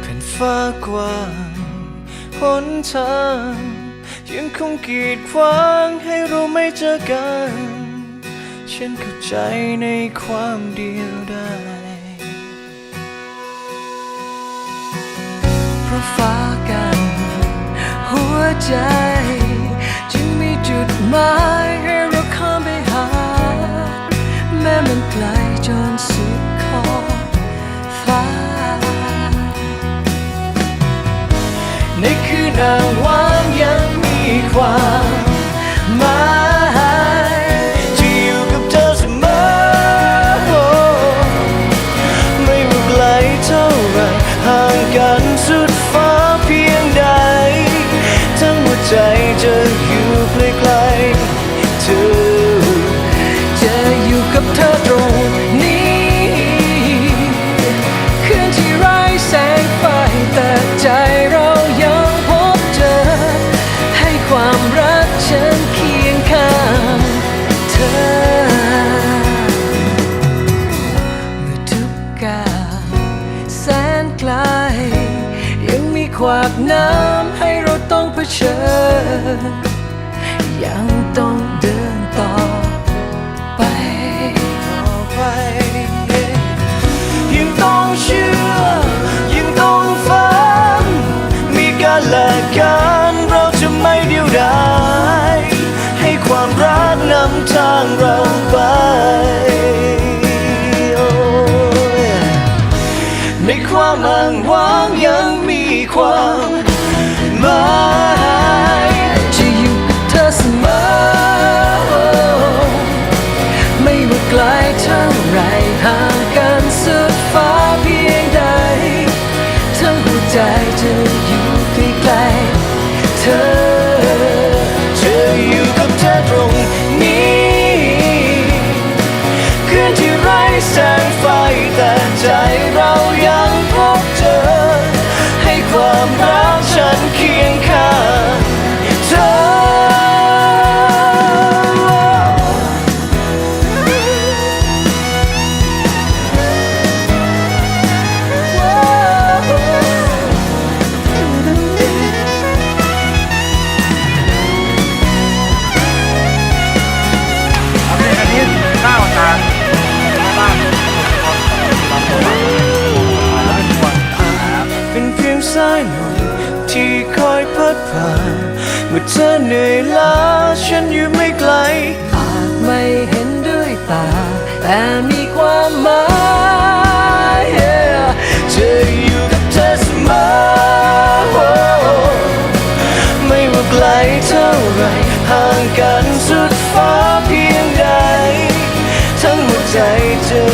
แผ่นฟ้ากว้างหนทางยังคงกีดขวางให้เราไม่เจอกัน ฉันเข้าใจในความเดียวดาย ใจ จึงมีจุดหมายให้เราข้ามไปหา แม้มันไกลจนสุดขอบฟ้า ในคืนอ่างว่างยังมีความหมายที่อยู่กับเธอเสมอ ไม่ว่าไกลเท่าไรห่างกันสุดฟ้า ใจจะอยู่ใกล้ๆเธอ จะอยู่กับเธอตรงนี้คืนที่ไร้แสงไฟแต่ใจเรายังพบเจอ ให้ความรักฉันเคียงข้างเธอเมื่อทุกกาแสนไกล ยังมีขวากน้ำให้เราต้อง เชิญยังต้องเดินต่อไปต่อไป ยังต้องเชื่อ ยังต้องฝัน มีกันและกันเราจะไม่เดียวดายให้ความรักนำทางเราไปในความอ้างว้างยังมีความ มื่อเธอเหนื่อยล้าฉันอยู่ไม่ไกล อาจไม่เห็นด้วยตา แต่มีความหมาย yeah. จะอยู่กับเธอเสมอ ไม่ว่าไกลเท่าไรห่างกันสุดฟ้าเพียงใด ทั้งหมดใจเธอ